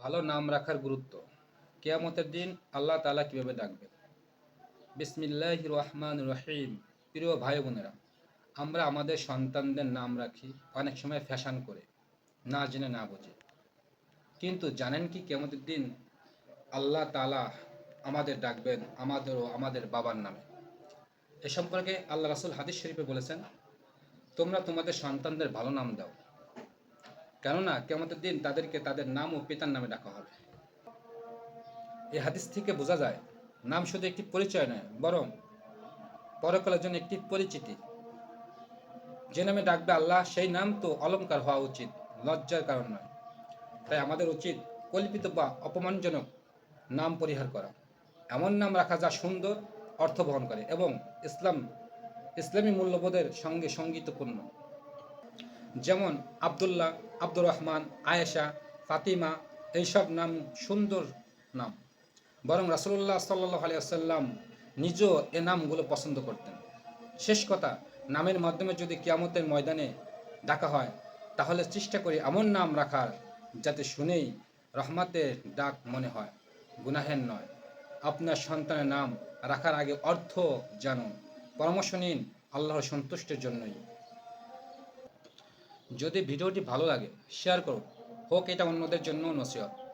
ভালো নাম রাখার গুরুত্ব। কেয়ামতের দিন আল্লাহ তাআলা কীভাবে ডাকবেন? বিসমিল্লাহ রহমান রহিম। প্রিয় ভাই বোনেরা, আমরা আমাদের সন্তানদের নাম রাখি, অনেক সময় ফ্যাশন করে, না জেনে না বুঝে। কিন্তু জানেন কি কেয়ামতের দিন আল্লাহ তালা আমাদের ডাকবেন আমাদেরও আমাদের বাবার নামে? এ সম্পর্কে আল্লাহ রাসুল হাদিস শরীফে বলেছেন, তোমরা তোমাদের সন্তানদের ভালো নাম দাও। কেননা কেমতের দিন তাদেরকে তাদের নাম ও পিতার নামে ডাকা হবে। এই হাদিস থেকে বোঝা যায়, নাম শুধু একটি পরিচয় নয়, বরং পরকালের জন্য একটি পরিচিতি। যে নামে ডাকবে আল্লাহ, সেই নাম তো অলংকার হওয়া উচিত, লজ্জার কারণ নয়। তাই আমাদের উচিত কল্পিত বা অপমানজনক নাম পরিহার করা। এমন নাম রাখা যা সুন্দর অর্থ বহন করে এবং ইসলাম, ইসলামী মূল্যবোধের সঙ্গে সঙ্গীতপূর্ণ। যেমন আবদুল্লাহ, আব্দুর রহমান, আয়েশা, ফাতিমা, এইসব নাম সুন্দর নাম। বরং রাসুল্লাহ সাল্লাহ আলিয়াল্লাম নিজেও এ নামগুলো পছন্দ করতেন। শেষ কথা, নামের মাধ্যমে যদি কিয়ামতের ময়দানে ডাকা হয়, তাহলে চেষ্টা করি এমন নাম রাখার, যাতে শুনেই রহমাতের ডাক মনে হয়। গুনাহের নয়। আপনার সন্তানের নাম রাখার আগে অর্থ জানুন। পরামর্শ নিন আল্লাহর সন্তুষ্টের জন্যই। যদি ভিডিওটি ভালো লাগে শেয়ার করুন। হোক এটা অন্যদের জন্য নসিহত।